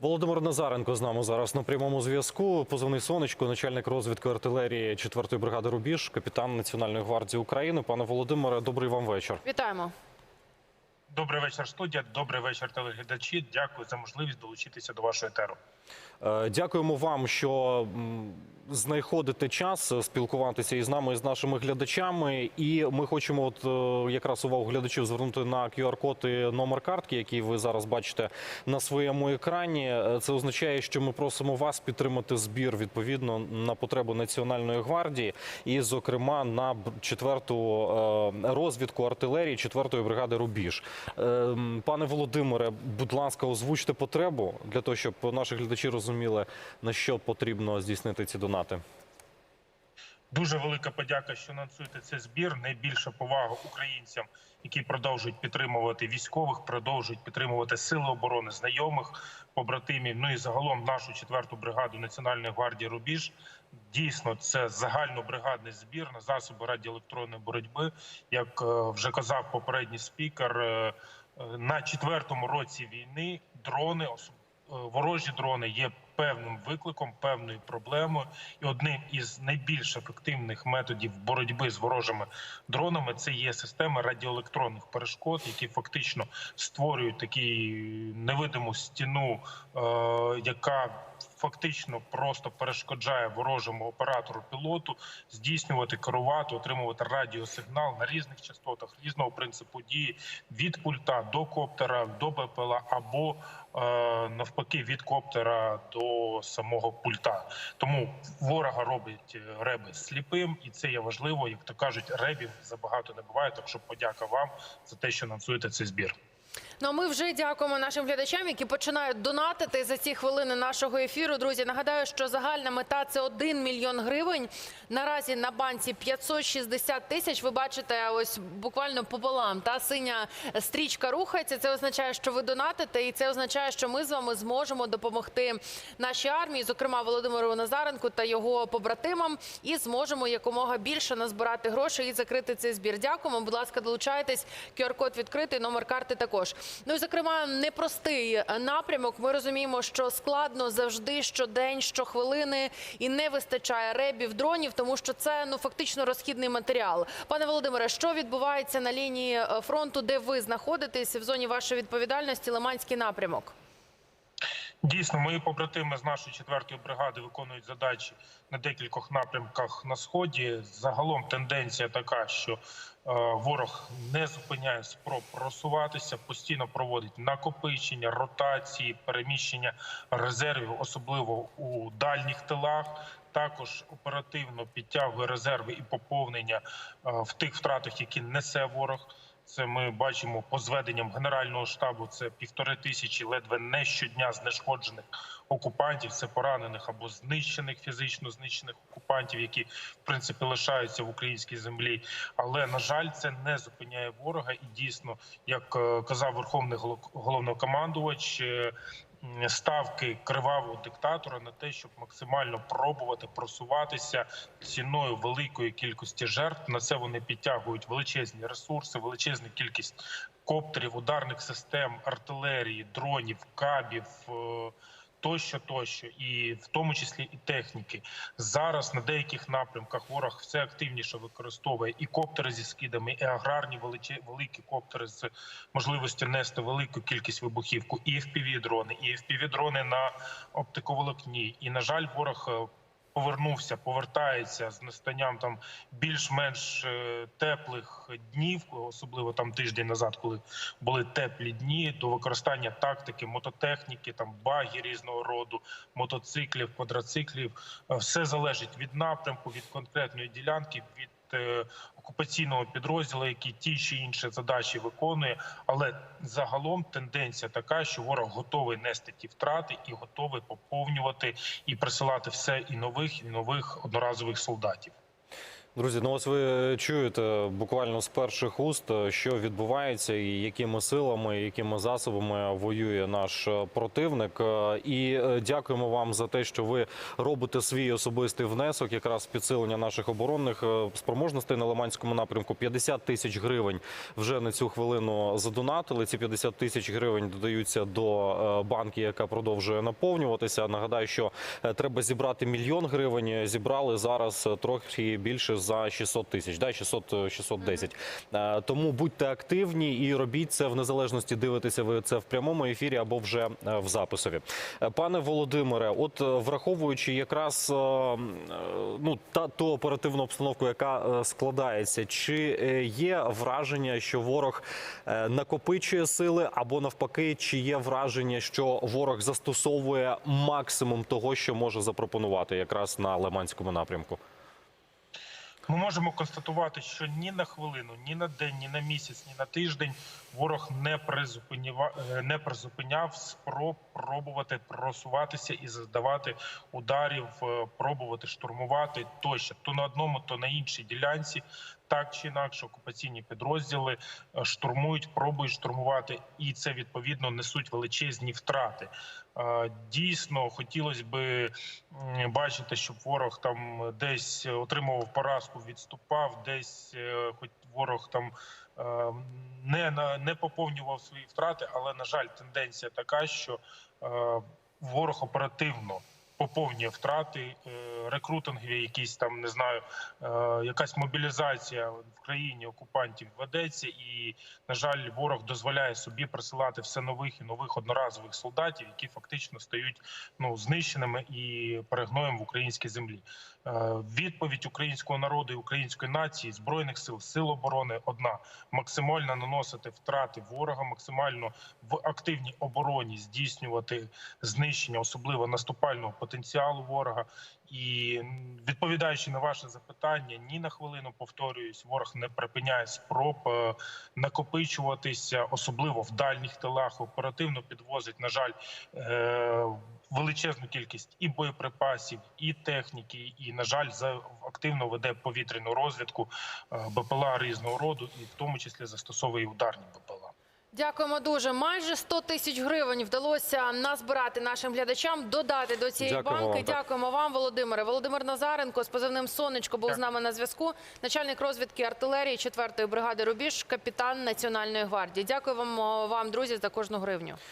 Володимир Назаренко з нами зараз на прямому зв'язку. Позивний сонечко, начальник розвідки артилерії 4-ї бригади Рубіж, капітан Національної гвардії України. Пане Володимире, добрий вам вечір. Вітаємо. Добрий вечір, студія. Добрий вечір, телеглядачі. Дякую за можливість долучитися до вашої етеру. Е, Дякуємо вам, що м, знаходите час е, спілкуватися із нами і з нашими глядачами. І ми хочемо, от е, якраз увагу глядачів звернути на QR-код і номер картки, який ви зараз бачите на своєму екрані. Це означає, що ми просимо вас підтримати збір відповідно на потребу Національної гвардії, і, зокрема, на четверту розвідку артилерії 4-ї бригади Рубіж. Е, м, Пане Володимире, будь ласка, озвучте потребу для того, щоб наші глядачі розуміли, на що потрібно здійснити ці донати. Дуже велика подяка, що анонсуєте цей збір. Найбільша повага українцям, які продовжують підтримувати військових, продовжують підтримувати сили оборони, знайомих, побратимів. Ну і загалом нашу четверту бригаду Національної гвардії Рубіж. Дійсно, це загальнобригадний збір на засоби радіоелектронної боротьби. Як е, вже казав попередній спікер, е, е, на четвертому році війни дрони ворожі дрони є певним викликом, певною проблемою, і одним із найбільш ефективних методів боротьби з ворожими дронами це є система радіоелектронних перешкод, які фактично створюють таку невидиму стіну, яка фактично просто перешкоджає ворожому оператору пілоту здійснювати, керувати, отримувати радіосигнал на різних частотах різного принципу дії від пульта до коптера, до БПЛА або е, навпаки від коптера до самого пульта. Тому ворога робить е, реби сліпим, і це є важливо. Як то кажуть, ребів забагато не буває. Так що подяка вам за те, що анонсуєте цей збір. Ну а ми вже дякуємо нашим глядачам, які починають донатити за ці хвилини нашого ефіру. Друзі, нагадаю, що загальна мета це 1 мільйон гривень. Наразі на банці 560 тисяч. Ви бачите, ось буквально пополам. Та синя стрічка рухається. Це означає, що ви донатите, і це означає, що ми з вами зможемо допомогти нашій армії, зокрема Володимиру Назаренку та його побратимам, і зможемо якомога більше назбирати грошей і закрити цей збір. Дякуємо. Будь ласка, долучайтесь. QR-код відкритий, номер карти також. Ну зокрема, непростий напрямок. Ми розуміємо, що складно завжди щодень, щохвилини, і не вистачає ребів, дронів, тому що це ну фактично розхідний матеріал. Пане Володимире, що відбувається на лінії е, фронту, де ви знаходитесь в зоні вашої відповідальності, Лиманський напрямок? Дійсно, мої побратими з нашої четвертої бригади виконують задачі на декількох напрямках на сході. Загалом тенденція така, що е, ворог не зупиняє спроб просуватися, постійно проводить накопичення, ротації, переміщення резервів, особливо у дальніх тилах. Також оперативно підтягує резерви і поповнення е, в тих втратах, які несе ворог. Це ми бачимо по зведенням Генерального штабу. Це півтори тисячі ледве не щодня знешкоджених окупантів. Це поранених або знищених фізично знищених окупантів, які в принципі лишаються в українській землі. Але на жаль, це не зупиняє ворога. І дійсно, як е, казав верховний голов- головнокомандувач. Е, Ставки кривавого диктатора на те, щоб максимально пробувати просуватися ціною великої кількості жертв. На це вони підтягують величезні ресурси, величезну кількість коптерів, ударних систем, артилерії, дронів, кабів. Тощо, тощо, і в тому числі і техніки. Зараз на деяких напрямках ворог все активніше використовує і коптери зі скидами, і аграрні великі коптери з можливістю нести велику кількість вибухівку, і fpv дрони, і fpv дрони на оптиковолокні. І на жаль, ворог е, повернувся, повертається з настанням там більш-менш е, теплих днів, особливо там тиждень назад, коли були теплі дні, до використання тактики, мототехніки, там баги різного роду, мотоциклів, квадроциклів. Е, Все залежить від напрямку, від конкретної ділянки, від окупаційного підрозділу, який ті чи інші задачі виконує. Але загалом тенденція така, що ворог готовий нести ті втрати і готовий поповнювати і присилати все і нових, і нових одноразових солдатів. Друзі, ну ось ви чуєте буквально з перших уст, що відбувається, і якими силами, якими засобами воює наш е, противник. Е, І е, дякуємо вам за те, що ви робите свій особистий внесок, якраз підсилення наших оборонних е, спроможностей на Лиманському напрямку. 50 тисяч гривень вже на цю хвилину задонатили. Ці 50 тисяч гривень додаються до е, банки, яка продовжує наповнюватися. Нагадаю, що е, треба зібрати мільйон гривень. Зібрали зараз е, трохи більше за 600 тисяч, да, 600, е, 610. Е, Тому будьте активні і робіть це в незалежності. Дивитеся ви це в прямому ефірі або вже е, в записові. Е, Пане Володимире, от е, враховуючи якраз е, е, ну та ту оперативну обстановку, яка е, складається, чи е, є враження, що ворог е, накопичує сили, або навпаки, чи є враження, що ворог застосовує максимум того, що може запропонувати якраз на Лиманському напрямку? Ми можемо констатувати, що ні на хвилину, ні на день, ні на місяць, ні на тиждень ворог не призупиняв, не призупиняв спроб пробувати просуватися і завдавати ударів, е, пробувати штурмувати тощо то на одному, то на іншій ділянці. Так чи інакше, окупаційні підрозділи е, штурмують, пробують штурмувати, і це відповідно несуть величезні втрати. Е, Дійсно, хотілося би бачити, щоб ворог там десь отримував поразку, відступав, десь е, хоч ворог там не не поповнював свої втрати, але на жаль, тенденція така, що ворог оперативно. Поповнює втрати, рекрутингові, якісь там не знаю, е, якась мобілізація в країні окупантів ведеться, і на жаль, ворог дозволяє собі присилати все нових і нових одноразових солдатів, які фактично стають ну знищеними і перегноєм в українській землі. Е, Відповідь українського народу і української нації збройних сил сил оборони одна: максимально наносити втрати ворога, максимально в активній обороні здійснювати знищення, особливо наступального потенціалу ворога. І м, відповідаючи на ваше запитання, ні на хвилину повторююсь, ворог не припиняє спроб е, накопичуватися, особливо в дальніх тилах. Оперативно підвозить, на жаль, е, величезну кількість і боєприпасів, і техніки, і на жаль, активно веде повітряну розвідку е, БПЛА різного роду, і в тому числі застосовує ударні БПЛА. Дякуємо дуже. Майже 100 тисяч гривень вдалося назбирати нашим глядачам, додати до цієї Дякуємо банки. вам. Дякуємо вам, Володимире. Володимир Назаренко з позивним Сонечко був з нами на зв'язку. Начальник розвідки артилерії 4-ї бригади Рубіж, капітан Національної гвардії. Дякую вам, вам, друзі, за кожну гривню.